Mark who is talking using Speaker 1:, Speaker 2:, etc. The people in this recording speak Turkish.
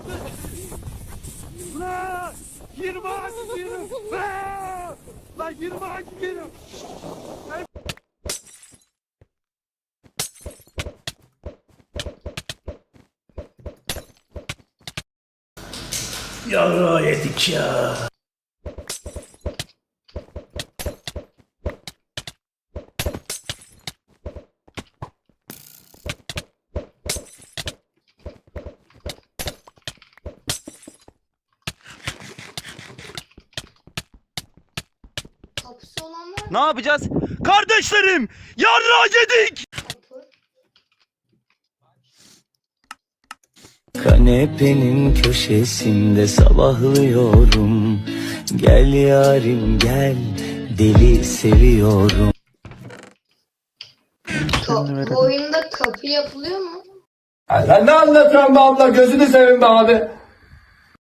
Speaker 1: kaldır. Lan 20 aç gidiyorum. Lan 20 aç gidiyorum.
Speaker 2: Yarrağı yedik ya.
Speaker 3: Kapısı olan var mı?
Speaker 1: Ne yapacağız? Kardeşlerim yarra yedik.
Speaker 3: Kapı.
Speaker 4: Kanepenin köşesinde sabahlıyorum Gel yarim gel deli seviyorum
Speaker 3: Ka- bu oyunda kapı yapılıyor mu?
Speaker 5: Ya sen ne anlatıyorsun be abla gözünü seveyim be abi.